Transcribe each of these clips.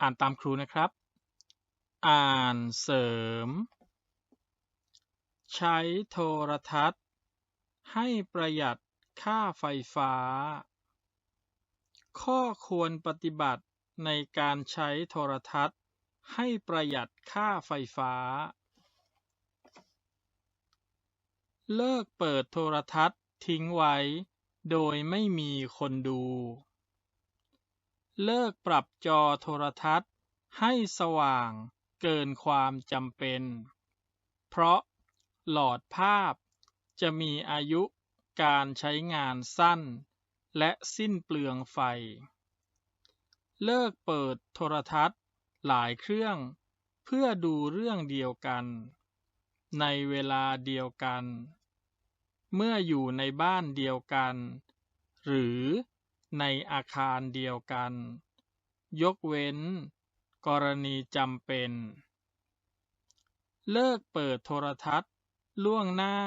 อ่านตามครูนะครับ อ่านเสริม ใช้โทรทัศน์ ให้ประหยัดค่าไฟฟ้า ข้อควรปฏิบัติในการใช้โทรทัศน์ ให้ประหยัดค่าไฟฟ้า เลิกเปิดโทรทัศน์ทิ้งไว้ โดยไม่มีคนดู เลิกปรับจอโทรทัศน์ให้สว่างเกินความจำเป็น เพราะหลอดภาพจะมีอายุการใช้งานสั้น และสิ้นเปลืองไฟ เลิกเปิดโทรทัศน์หลายเครื่องเพื่อดูเรื่องเดียวกัน ในเวลาเดียวกัน เมื่ออยู่ในบ้านเดียวกัน หรือ ในอาคารเดียวกัน ยกเว้น กรณีจำเป็น เลิกเปิดโทรทัศน์ ล่วงหน้า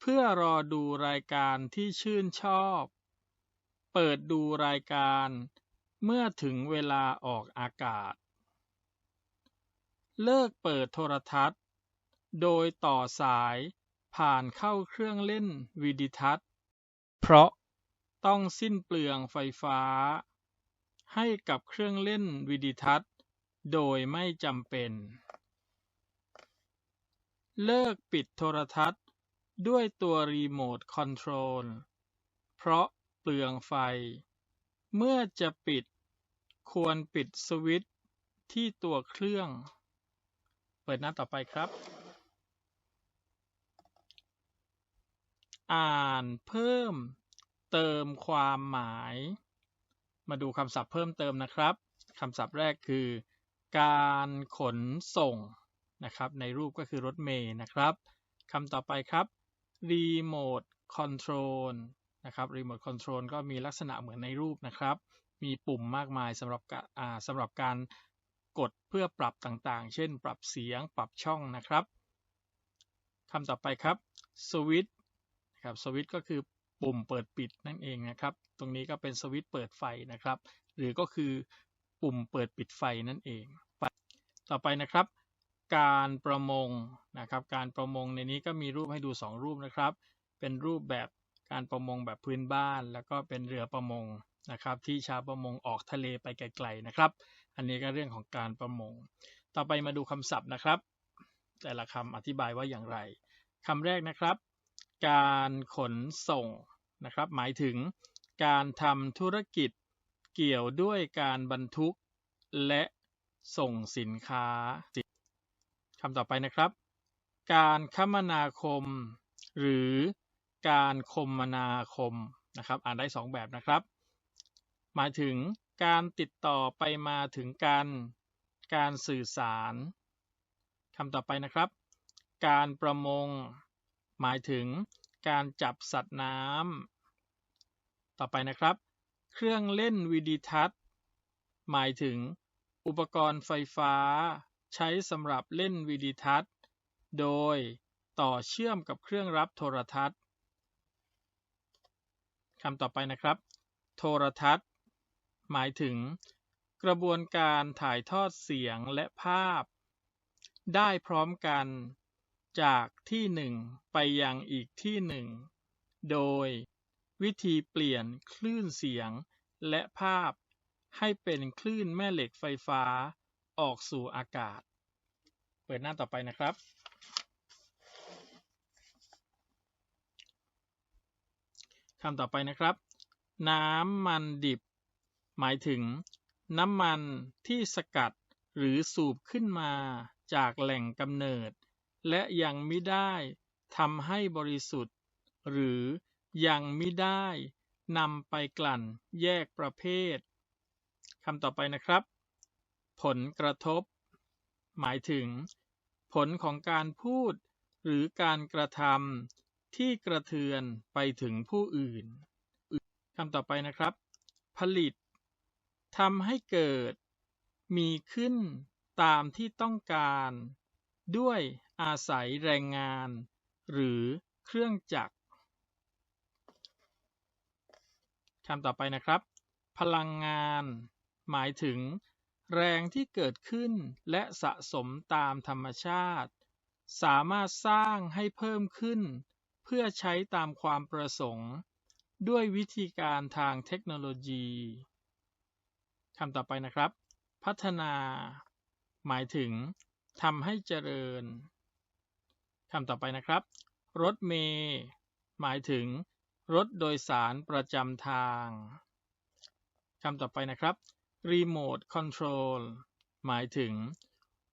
เพื่อรอดูรายการที่ชื่นชอบ เปิดดูรายการเมื่อถึงเวลาออกอากาศ เลิกเปิดโทรทัศน์ โดยต่อสายผ่านเข้าเครื่องเล่นวิดิทัศน์ เพราะ ต้องสิ้นเปลืองไฟฟ้า ให้กับเครื่องเล่นวิดิทัศน์ โดยไม่จำเป็น เลิกปิดโทรทัศน์ด้วยตัวรีโมทคอนโทรล เพราะเปลืองไฟ เมื่อจะปิด ควรปิดสวิตช์ที่ตัวเครื่อง เปิดหน้าต่อไปครับ อ่านเพิ่ม เติมความหมาย มาดูคำศัพท์เพิ่มเติมนะครับคำศัพท์แรกคือ การขนส่งนะครับในรูปก็คือรถเมล์นะครับคำต่อไปครับ remote control นะครับ remote control ก็มีลักษณะเหมือนในรูปนะครับ มีปุ่มมากมายสำหรับสำหรับการกดเพื่อปรับต่างๆ เช่น ปรับเสียงปรับช่องนะครับคำต่อไปครับ switch ครับ switch ก็คือ ปุ่มเปิดปิดนั่นเองนะครับ ตรงนี้ก็เป็นสวิตช์เปิดไฟนะครับ หรือก็คือปุ่มเปิดปิดไฟนั่นเอง ต่อไปนะครับ การประมงนะครับ การประมงในนี้ก็มีรูปให้ดู 2 รูปนะครับ เป็นรูปแบบการประมงแบบพื้นบ้าน แล้วก็เป็นเรือประมงนะครับ ที่ชาวประมงออกทะเลไปไกลๆนะครับ อันนี้ก็เรื่องของการประมง ต่อไปมาดูคำศัพท์นะครับ แต่ละคำอธิบายว่าอย่างไรคำแรกนะครับ การขนส่ง นะครับ หมายถึงการทำธุรกิจเกี่ยวด้วยการบรรทุกและส่งสินค้าคำต่อไปนะครับ การคมนาคม หรือการคมนาคมนะครับ อ่านได้ 2 แบบนะครับ หมายถึงการติดต่อไปมาถึงกันการสื่อสารคำต่อไปนะครับ การประมง หมายถึง การจับสัตว์น้ำ ต่อไปนะครับ เครื่องเล่นวิดิทัศน์ หมายถึง อุปกรณ์ไฟฟ้า ใช้สำหรับเล่นวิดิทัศน์ โดยต่อเชื่อมกับเครื่องรับโทรทัศน์คำต่อไปนะครับ โทรทัศน์ หมายถึง กระบวนการถ่ายทอดเสียงและภาพ ได้พร้อมกัน จากที่หนึ่งไปยังอีกที่หนึ่ง โดยวิธีเปลี่ยนคลื่นเสียงและภาพให้เป็นคลื่นแม่เหล็กไฟฟ้าออกสู่อากาศ เปิดหน้าต่อไปนะครับ คำต่อไปนะครับ น้ำมันดิบ หมายถึง น้ำมันที่สกัดหรือสูบขึ้นมาจากแหล่งกำเนิด และยังไม่ได้ทำให้บริสุทธิ์ หรือยังไม่ได้นำไปกลั่นแยกประเภทคำต่อไปนะครับ ผลกระทบ หมายถึง ผลของการพูด หรือการกระทำที่กระเทือนไปถึงผู้อื่นคำต่อไปนะครับ ผลิตทำให้เกิด มีขึ้นตามที่ต้องการ ด้วย อาศัยแรงงาน หรือเครื่องจักรคำต่อไปนะครับ พลังงาน หมายถึง แรงที่เกิดขึ้นและสะสมตามธรรมชาติ สามารถสร้างให้เพิ่มขึ้น เพื่อใช้ตามความประสงค์ ด้วยวิธีการทางเทคโนโลยีคำต่อไปนะครับ พัฒนา หมายถึงทำให้เจริญ คำต่อไปนะครับ รถเมล์หมายถึง รถโดยสารประจำทางคำต่อไปนะครับ Remote Control หมายถึง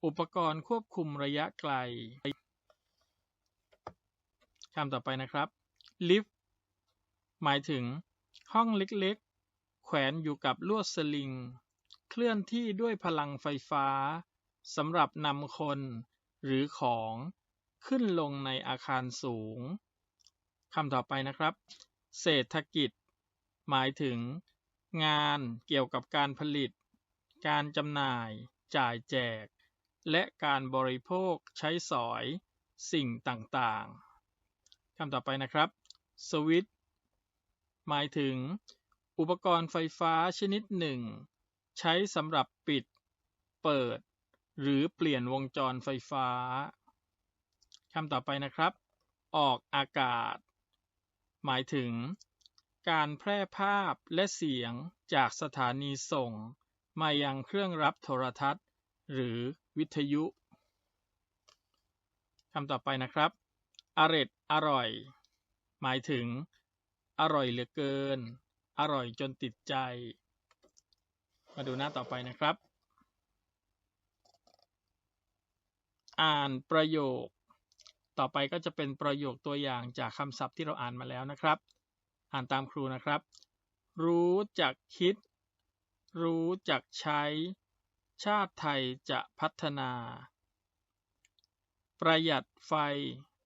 อุปกรณ์ควบคุมระยะไกลคำต่อไปนะครับ Lift หมายถึง ห้องเล็กๆ แขวนอยู่กับลวดสลิง เคลื่อนที่ด้วยพลังไฟฟ้าสำหรับนำคน หรือของ ขึ้นลงในอาคารสูงคำต่อไปนะครับ เศรษฐกิจ หมายถึง งานเกี่ยวกับการผลิต การจำหน่าย จ่ายแจก และการบริโภคใช้สอย สิ่งต่างๆคำต่อไปนะครับสวิตช์หมายถึง อุปกรณ์ไฟฟ้าชนิดหนึ่ง ใช้สำหรับปิด เปิด หรือเปลี่ยนวงจรไฟฟ้า คำต่อไปนะครับ ออกอากาศ หมายถึง การแพร่ภาพและเสียงจากสถานีส่ง มายังเครื่องรับโทรทัศน์ หรือวิทยุคำต่อไปนะครับอร็ดอร่อย หมายถึง อร่อยเหลือเกิน อร่อยจนติดใจ มาดูหน้าต่อไปนะครับ อ่านประโยค ต่อไปก็จะเป็นประโยคตัวอย่างจากคำศัพท์ที่เราอ่านมาแล้วนะครับ อ่านตามครูนะครับ รู้จักคิด รู้จักใช้ ชาติไทยจะพัฒนา ประหยัดไฟ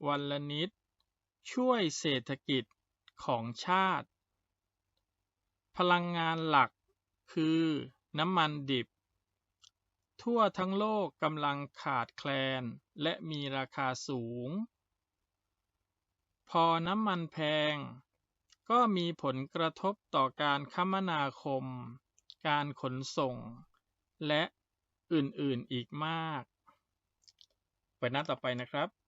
วันละนิด ช่วยเศรษฐกิจของชาติ พลังงานหลักคือน้ำมันดิบ ทั่วทั้งโลกกำลังขาดแคลนและมีราคาสูง พอน้ำมันแพง ก็มีผลกระทบต่อการคมนาคม การขนส่ง และอื่นๆอีกมาก เปิดหน้าต่อไปนะครับ